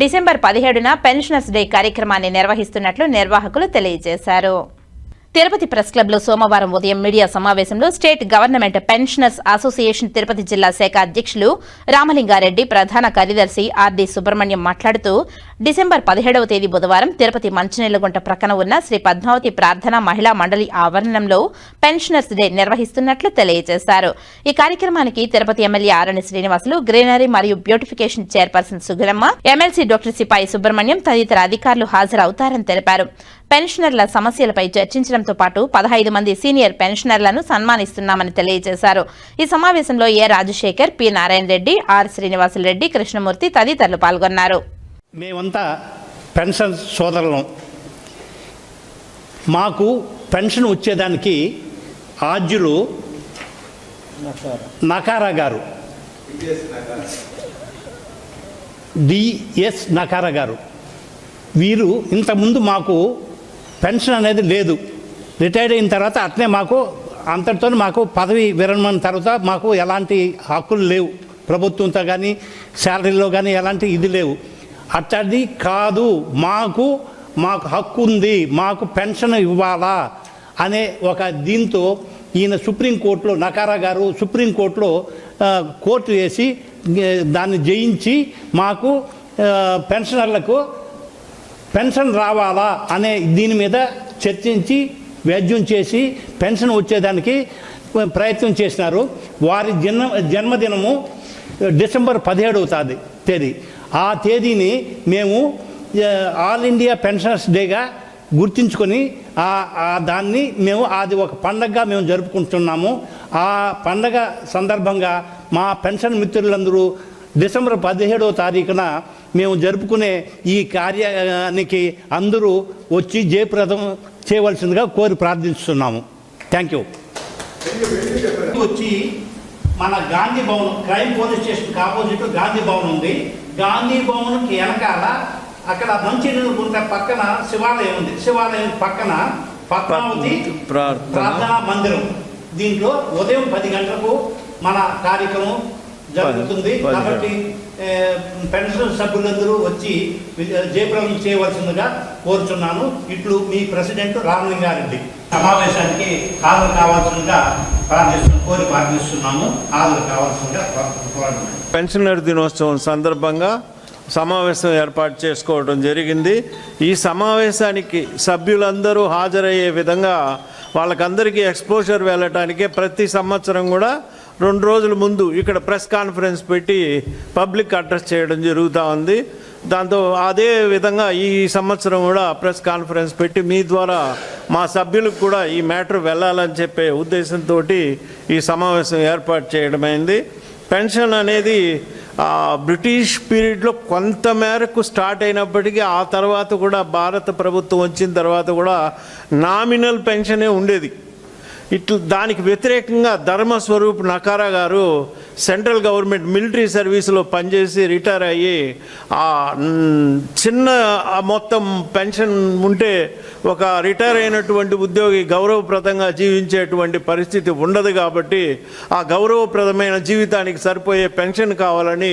December పదిహేడున pensioners day కార్యక్రమాన్ని నిర్వహిస్తున్నట్లు నిర్వాహకులు తెలియజేశారు. తిరుపతి ప్రెస్ క్లబ్లో సోమవారం ఉదయం మీడియా సమావేశంలో state government pensioners association Tirupati జిల్లా శాఖ అధ్యక్షులు రామలింగారెడ్డి ప్రధాన కార్యదర్శి ఆర్డి సుబ్రహ్మణ్యం మాట్లాడుతూ డిసెంబర్ పదిహేడవ తేదీ బుధవారం తిరుపతి మంచినీళ్ళగుంట ప్రక్కన ఉన్న శ్రీ పద్మావతి ప్రార్థన మహిళా మండలి ఆవరణంలో పెన్షనర్స్ డే నిర్వహిస్తున్నట్లు తెలియజేశారు. ఈ కార్యక్రమానికి తిరుపతి ఎమ్మెల్యే ఆరణి శ్రీనివాసులు గ్రీనరీ మరియు beautification chairperson Sugulamma MLC doctor Sipai Subrahmanyam తదితర అధికారులు హాజరవుతారని తెలిపారు. పెన్షనర్ల సమస్యలపై చర్చించడంతో పాటు పదహైదు మంది సీనియర్ పెన్షనర్లను సన్మానిస్తున్నామని తెలియజేశారు. ఈ సమావేశంలో A Rajasekhar P. Narayana Reddy R. Srinivasulu Reddy Krishnamurthy తదితరులు పాల్గొన్నారు. మేమంతా పెన్షన్ సోదరులం. మాకు పెన్షన్ వచ్చేదానికి ఆద్యులు నకారా గారు. డిఎస్ నకారా గారు. వీరు ఇంతకుముందు మాకు పెన్షన్ అనేది లేదు. రిటైర్డ్ అయిన తర్వాత అట్నే మాకు అంతటితో మాకు పదవి విరమణ తర్వాత మాకు ఎలాంటి హక్కులు లేవు. ప్రభుత్వంతో కానీ శాలరీలో కానీ ఎలాంటి ఇది లేవు. అట్టది కాదు మాకు మాకు హక్కు ఉంది మాకు పెన్షన్ ఇవ్వాలా అనే ఒక దీంతో ఈయన సుప్రీంకోర్టులో నకారా గారు సుప్రీంకోర్టులో కోర్టు వేసి దాన్ని జయించి మాకు పెన్షనర్లకు పెన్షన్ రావాలా అనే దీని మీద చర్చించి వ్యాజ్యం చేసి పెన్షన్ వచ్చేదానికి ప్రయత్నం చేసినారు. వారి జన్మ జన్మదినము డిసెంబర్ పదిహేడవ తాది తేదీ. ఆ తేదీని మేము ఆల్ ఇండియా పెన్షనర్స్ డేగా గుర్తించుకొని ఆ దాన్ని మేము అది ఒక పండగగా మేము జరుపుకుంటున్నాము. ఆ పండగ సందర్భంగా మా పెన్షన్ మిత్రులందరూ డిసెంబర్ పదిహేడవ తారీఖున మేము జరుపుకునే ఈ కార్యానికి అందరూ వచ్చి జయప్రదం చేయవలసిందిగా కోరి ప్రార్థిస్తున్నాము. థ్యాంక్ యూ వచ్చి మన గాంధీ భవన్ క్రైమ్ పోలీస్ స్టేషన్కి ఆపోజిట్ గాంధీ భవన్ ఉంది. గాంధీ భవన్కి వెనకాల అక్కడ మంచినీళ్ళు గుంట పక్కన శివాలయం ఉంది. శివాలయం పక్కన పద్మావతి ప్రార్థన. ప్రార్థనా మందిరం. దీంట్లో ఉదయం పది గంటలకు మన కార్యక్రమం జరుగుతుంది. కాబట్టి పెన్షన్ సభ్యులందరూ వచ్చి వి- జయప్రదం చేయవలసిందిగా కోరుచున్నాను. ఇట్లు మీ ప్రెసిడెంట్ రామలింగారెడ్డి. సమావేశానికి హాజరు కావాల్సిందిగా ప్రార్థిస్తు కోరి ప్రార్థిస్తున్నాము హాజరు కావాల్సిందిగా పెన్షనర్ దినోత్సవం సందర్భంగా సమావేశం ఏర్పాటు చేసుకోవడం జరిగింది. ఈ సమావేశానికి సభ్యులందరూ హాజరయ్యే విధంగా వాళ్ళకందరికీ ఎక్స్పోజర్ వెళ్ళటానికి ప్రతి సంవత్సరం కూడా రెండు రోజుల ముందు ఇక్కడ ప్రెస్ కాన్ఫరెన్స్ పెట్టి పబ్లిక్ అడ్రస్ చేయడం జరుగుతూ ఉంది. దాంతో అదే విధంగా ఈ సంవత్సరం కూడా ప్రెస్ కాన్ఫరెన్స్ పెట్టి మీ ద్వారా మా సభ్యులకు కూడా ఈ మ్యాటర్ వెళ్ళాలని చెప్పే ఉద్దేశంతో ఈ సమావేశం ఏర్పాటు చేయడమైంది. పెన్షన్ అనేది బ్రిటిష్ పీరియడ్లో కొంత మేరకు స్టార్ట్ అయినప్పటికీ ఆ తర్వాత కూడా భారత ప్రభుత్వం వచ్చిన తర్వాత కూడా నామినల్ పెన్షనే ఉండేది. ఇట్లా దానికి వ్యతిరేకంగా ధర్మస్వరూప్ నకారా గారు సెంట్రల్ గవర్నమెంట్ మిలిటరీ సర్వీస్లో పనిచేసి రిటైర్ అయ్యి ఆ చిన్న మొత్తం పెన్షన్ ఉంటే ఒక రిటైర్ అయినటువంటి ఉద్యోగి గౌరవప్రదంగా జీవించేటువంటి పరిస్థితి ఉండదు కాబట్టి ఆ గౌరవప్రదమైన జీవితానికి సరిపోయే పెన్షన్ కావాలని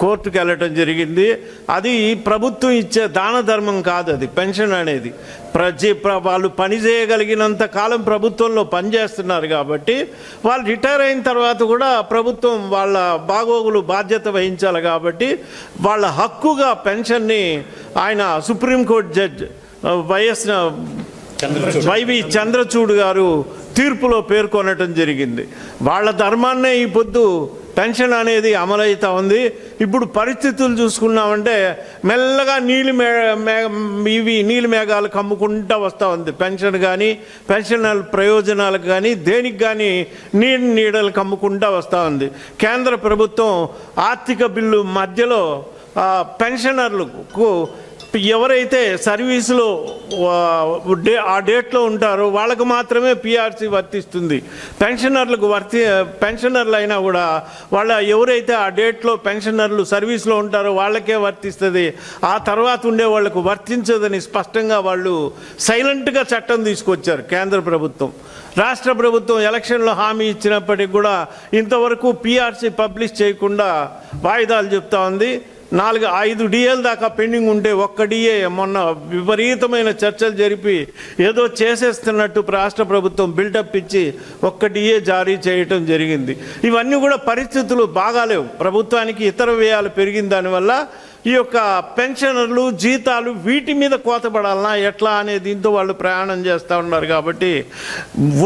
కోర్టుకు వెళ్ళటం జరిగింది. అది ప్రభుత్వం ఇచ్చే దాన ధర్మం కాదు అది పెన్షన్ అనేది. ప్రజ ప్ర- వాళ్ళు పని చేయగలిగినంత కాలం ప్రభుత్వంలో పనిచేస్తున్నారు కాబట్టి వాళ్ళు రిటైర్ అయిన తర్వాత కూడా ప్రభుత్వం వాళ్ళ బాగోగులు బాధ్యత వహించాలి కాబట్టి వాళ్ళ హక్కుగా పెన్షన్ని ఆయన supreme court judge YS YV Chandrachud garu తీర్పులో పేర్కొనటం జరిగింది. వాళ్ళ ధర్మాన్నే ఈ పొద్దు పెన్షన్ అనేది అమలవుతూ ఉంది. ఇప్పుడు పరిస్థితులు చూసుకున్నామంటే మెల్లగా నీళ్ళు మే మే- ఇవి నీళ్ళు మేఘాలు కమ్ముకుంటూ వస్తూ ఉంది. పెన్షన్ కానీ పెన్షన్ ప్రయోజనాలకు కానీ దేనికి కానీ నీళ్ళు నీడలు కమ్ముకుంటూ వస్తూ ఉంది. కేంద్ర ప్రభుత్వం ఆర్థిక బిల్లు మధ్యలో పెన్షనర్లకు ఎవరైతే సర్వీసులో డే ఆ డేట్లో ఉంటారో వాళ్ళకు మాత్రమే పిఆర్సీ వర్తిస్తుంది. పెన్షనర్లకు వర్తి పెన్షనర్లు అయినా కూడా వాళ్ళ ఎవరైతే ఆ డేట్లో పెన్షనర్లు సర్వీస్లో ఉంటారో వాళ్ళకే వర్తిస్తుంది. ఆ తర్వాత ఉండే వాళ్ళకు వర్తించదని స్పష్టంగా వాళ్ళు సైలెంట్గా చట్టం తీసుకొచ్చారు కేంద్ర ప్రభుత్వం. రాష్ట్ర ప్రభుత్వం ఎలక్షన్లో హామీ ఇచ్చినప్పటికి కూడా ఇంతవరకు పిఆర్సీ పబ్లిష్ చేయకుండా వాయిదాలు చెప్తా ఉంది. నాలుగు ఐదు డిఏల దాకా పెండింగ్ ఉంటే ఒక్క డిఏ మొన్న విపరీతమైన చర్చలు జరిపి ఏదో చేసేస్తున్నట్టు రాష్ట్ర ప్రభుత్వం బిల్డప్ ఇచ్చి ఒక్క డిఏ జారీ చేయటం జరిగింది. ఇవన్నీ కూడా పరిస్థితులు బాగాలేవు. ప్రభుత్వానికి ఇతర వ్యయాలు పెరిగిన దానివల్ల ఈ యొక్క పెన్షనర్లు జీతాలు వీటి మీద కోతపడాలనా ఎట్లా అనే దీంతో వాళ్ళు ప్రయాణం చేస్తూ ఉన్నారు కాబట్టి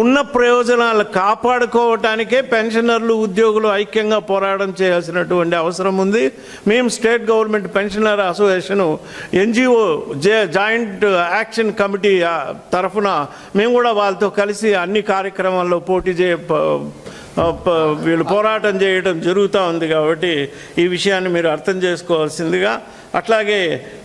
ఉన్న ప్రయోజనాలు కాపాడుకోవటానికే పెన్షనర్లు ఉద్యోగులు ఐక్యంగా పోరాటం చేయాల్సినటువంటి అవసరం ఉంది. మేము state government pensioner association NGO J joint action committee తరఫున మేము కూడా వాళ్ళతో కలిసి అన్ని కార్యక్రమాల్లో పోటీ చే వీళ్ళు పోరాటం చేయడం జరుగుతూ ఉంది కాబట్టి ఈ విషయాన్ని మీరు అర్థం చేసుకోవాల్సిందిగా. అట్లాగే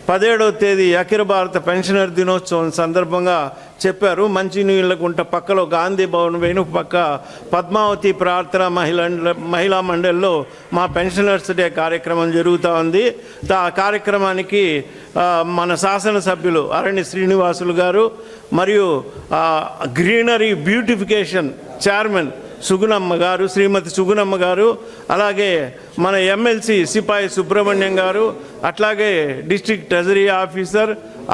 పదిహేడవ తేదీ అఖిల భారత పెన్షనర్ దినోత్సవం సందర్భంగా చెప్పారు. మంచినీళ్ళకుంట పక్కలో గాంధీ భవన్ వెనుక పక్క పద్మావతి ప్రార్థన మహిళ మహిళా మండలిలో మా పెన్షనర్స్ డే కార్యక్రమం జరుగుతూ ఉంది. ఆ కార్యక్రమానికి మన శాసనసభ్యులు అరణ్య శ్రీనివాసులు గారు మరియు గ్రీనరీ బ్యూటిఫికేషన్ చైర్మన్ సుగుణమ్మ గారు శ్రీమతి సుగుణమ్మ గారు అలాగే మన ఎమ్మెల్సీ సిపాయి సుబ్రహ్మణ్యం గారు అట్లాగే డిస్ట్రిక్ట్ ట్రెజరీ ఆఫీసర్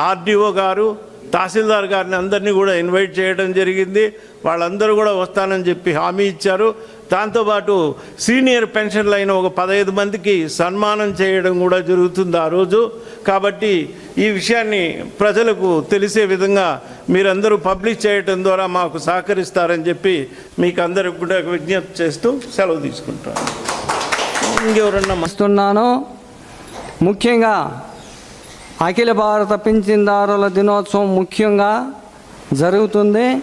ఆర్డీఓ గారు తహసీల్దార్ గారిని అందరినీ కూడా ఇన్వైట్ చేయడం జరిగింది. వాళ్ళందరూ కూడా వస్తానని చెప్పి హామీ ఇచ్చారు. దాంతోపాటు సీనియర్ పెన్షన్లు అయిన ఒక పదహైదు మందికి సన్మానం చేయడం కూడా జరుగుతుంది ఆ రోజు. కాబట్టి ఈ విషయాన్ని ప్రజలకు తెలిసే విధంగా మీరందరూ పబ్లిష్ చేయడం ద్వారా మాకు సహకరిస్తారని చెప్పి మీకు అందరికి కూడా విజ్ఞప్తి చేస్తూ సెలవు తీసుకుంటాను. ఇంకెవరన్నా మా- ముఖ్యంగా అఖిల భారత పింఛన్దారుల దినోత్సవం ముఖ్యంగా జరుగుతుంది.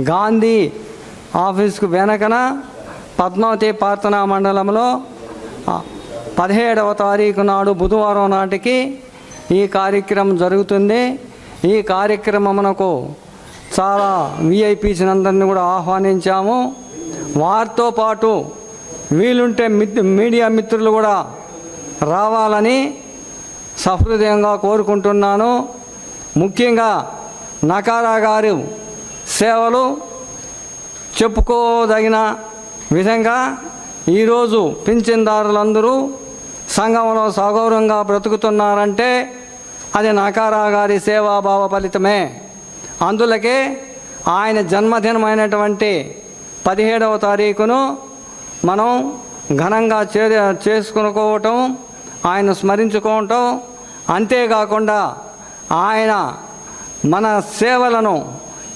గాంధీ ఆఫీస్కు వెనకన పద్మావతి ప్రార్థనా మండలంలో పదిహేడవ తారీఖు నాడు బుధవారం నాటికి ఈ కార్యక్రమం జరుగుతుంది. ఈ కార్యక్రమమునకు చాలా విఐపీస్ అందరినీ కూడా ఆహ్వానించాము. వారితో పాటు వీలుంటే మిత్ మీడియా మిత్రులు కూడా రావాలని సహృదయంగా కోరుకుంటున్నాను. ముఖ్యంగా నకారా గారు సేవలు చెప్పుకోదగిన విధంగా ఈరోజు పింఛన్దారులందరూ సంఘంలో సగౌరవంగా బ్రతుకుతున్నారంటే అది నకారా గారి సేవాభావ ఫలితమే. అందులకే ఆయన జన్మదినమైనటువంటి పదిహేడవ తారీఖును మనం ఘనంగా చే చేసుకునుకోవటం ఆయన స్మరించుకోవటం అంతేకాకుండా ఆయన మన సేవలను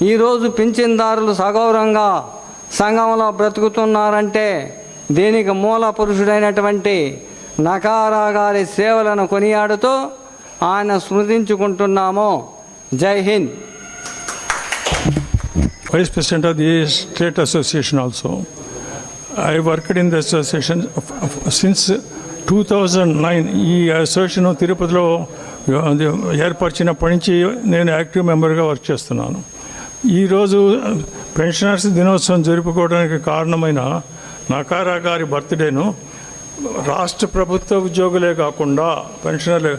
ఈరోజు పింఛన్దారులు సగౌరవంగా సంఘంలో బ్రతుకుతున్నారంటే దీనికి మూల పురుషుడైనటువంటి నకారా గారి సేవలను కొనియాడుతూ ఆయన స్మృతించుకుంటున్నాము. జై Hind. Vice president of the state association also I worked in the association since two thousand nine ఈ అసోసియేషన్ తిరుపతిలో ఏర్పరిచినప్పటి నుంచి నేను యాక్టివ్ మెంబర్గా వర్క్ చేస్తున్నాను. ఈరోజు పెన్షనర్స్ దినోత్సవం జరుపుకోవడానికి కారణమైన నకారా గారి బర్త్డేను రాష్ట్ర ప్రభుత్వ ఉద్యోగులే కాకుండా పెన్షనర్లు.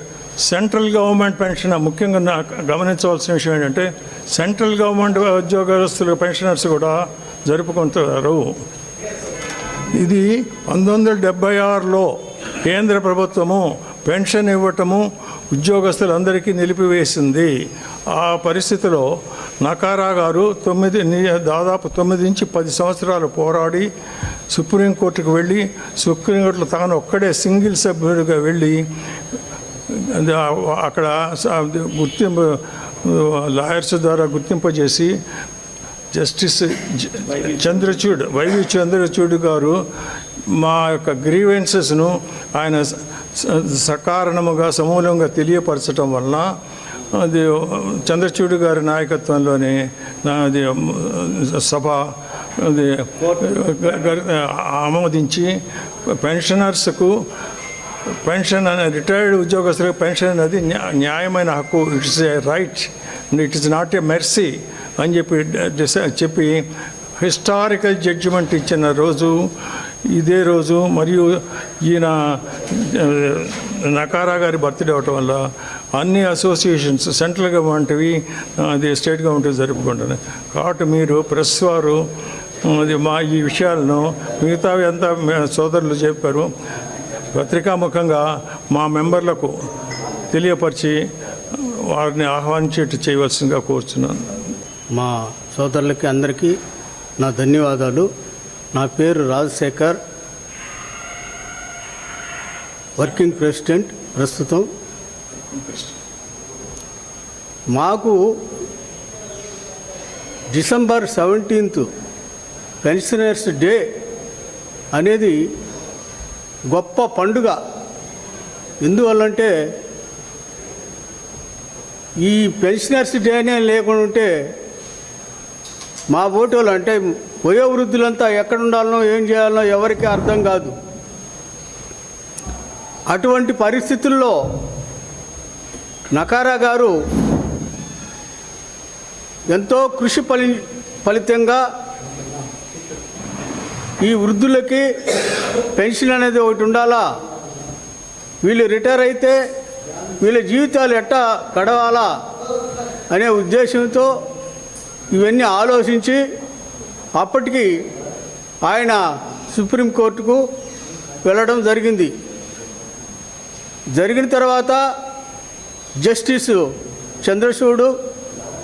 సెంట్రల్ గవర్నమెంట్ పెన్షన్ ముఖ్యంగా గమనించవలసిన విషయం ఏంటంటే సెంట్రల్ గవర్నమెంట్ ఉద్యోగస్తులు పెన్షనర్స్ కూడా జరుపుకుంటారు. ఇది పంతొమ్మిది వందల డెబ్బై ఆరులో కేంద్ర ప్రభుత్వము పెన్షన్ ఇవ్వటము ఉద్యోగస్తులందరికీ నిలిపివేసింది. ఆ పరిస్థితిలో నకారా గారు తొమ్మిది దాదాపు తొమ్మిది నుంచి పది సంవత్సరాలు పోరాడి సుప్రీంకోర్టుకు వెళ్ళి సుప్రీంకోర్టులో తాను ఒక్కడే సింగిల్ సభ్యుడిగా వెళ్ళి అక్కడ గుర్తింపు లాయర్స్ ద్వారా గుర్తింపజేసి జస్టిస్ చంద్రచూడ్ వైవి చంద్రచూడ్ గారు మా యొక్క గ్రీవెన్సెస్ను ఆయన స- సకారణముగా సమూలంగా తెలియపరచడం వలన అది చంద్రచూడు గారి నాయకత్వంలోని అది సభ అది ఆమోదించి పెన్షనర్స్కు పెన్షన్ అనే రిటైర్డ్ ఉద్యోగస్తులకు పెన్షన్ అనేది న్యాయమైన హక్కు. It's a right it is not a mercy అని చెప్పి చెప్పి హిస్టారికల్ జడ్జిమెంట్ ఇచ్చిన రోజు ఇదే రోజు మరియు ఈయన నకారా గారి బర్త్డే అవటం వల్ల అన్ని అసోసియేషన్స్ సెంట్రల్ గవర్నమెంట్వి అది స్టేట్ గవర్నమెంట్ జరుపుకుంటున్నాయి. కాబట్టి మీరు ప్రెస్ వారు అది మా ఈ విషయాలను మిగతావి అంతా మే- సోదరులు చెప్పారు. పత్రికాముఖంగా మా మెంబర్లకు తెలియపరిచి వారిని ఆహ్వానించేట్టు చేయవలసిందిగా కోరుతున్నాను మా సోదరులకి అందరికీ నా ధన్యవాదాలు. నా పేరు రాజశేఖర్. వర్కింగ్ ప్రెసిడెంట్ ప్రస్తుతం. మాకు డిసెంబర్ సెవెంటీన్త్ పెన్షనర్స్ డే అనేది గొప్ప పండుగ. ఎందువల్లంటే ఈ పెన్షనర్స్ డేనే లేకుండా ఉంటే మా ఓటోలు అంటే వయోవృద్ధులంతా ఎక్కడ ఉండాలనో ఏం చేయాలనో ఎవరికీ అర్థం కాదు. అటువంటి పరిస్థితుల్లో నకారా గారు ఎంతో కృషి ఫలి ఫలితంగా ఈ వృద్ధులకి పెన్షన్ అనేది ఒకటి ఉండాలా? వీళ్ళు రిటైర్ అయితే వీళ్ళ జీవితాలు ఎట్టా గడవాలా అనే ఉద్దేశంతో ఇవన్నీ ఆలోచించి అప్పటికి ఆయన సుప్రీంకోర్టుకు వెళ్ళడం జరిగింది. జరిగిన తర్వాత జస్టిస్ చంద్రచూడు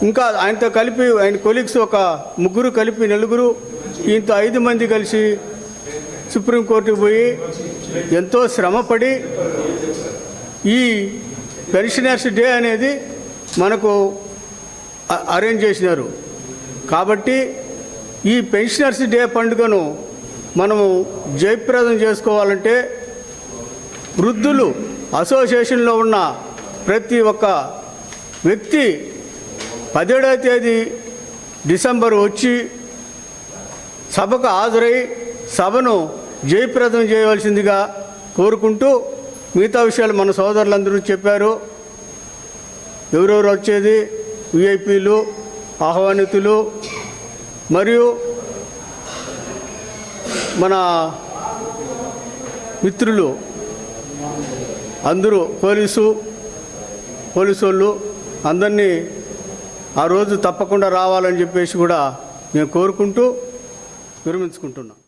ఇంకా ఆయనతో కలిపి ఆయన కొలీగ్స్ ఒక ముగ్గురు కలిపి నలుగురు ఈయనతో ఐదు మంది కలిసి సుప్రీంకోర్టుకు పోయి ఎంతో శ్రమపడి ఈ పెన్షనర్స్ డే అనేది మనకు అరేంజ్ చేసినారు. కాబట్టి ఈ పెన్షనర్స్ డే పండుగను మనము జయప్రదం చేసుకోవాలంటే వృద్ధులు అసోసియేషన్లో ఉన్న ప్రతి ఒక్క వ్యక్తి పదిహేడవ తేదీ డిసెంబర్ వచ్చి సభకు హాజరై సభను జయప్రదం చేయవలసిందిగా కోరుకుంటూ మిగతా విషయాలు మన సోదరులందరూ చెప్పారు. ఎవరెవరు వచ్చేది? విఐపీలు ఆహ్వానితులు మరియు మన మిత్రులు. అందరూ పోలీసు పోలీసు వాళ్ళు అందరినీ ఆ రోజు తప్పకుండా రావాలని చెప్పేసి కూడా నేను కోరుకుంటూ విరమించుకుంటున్నాను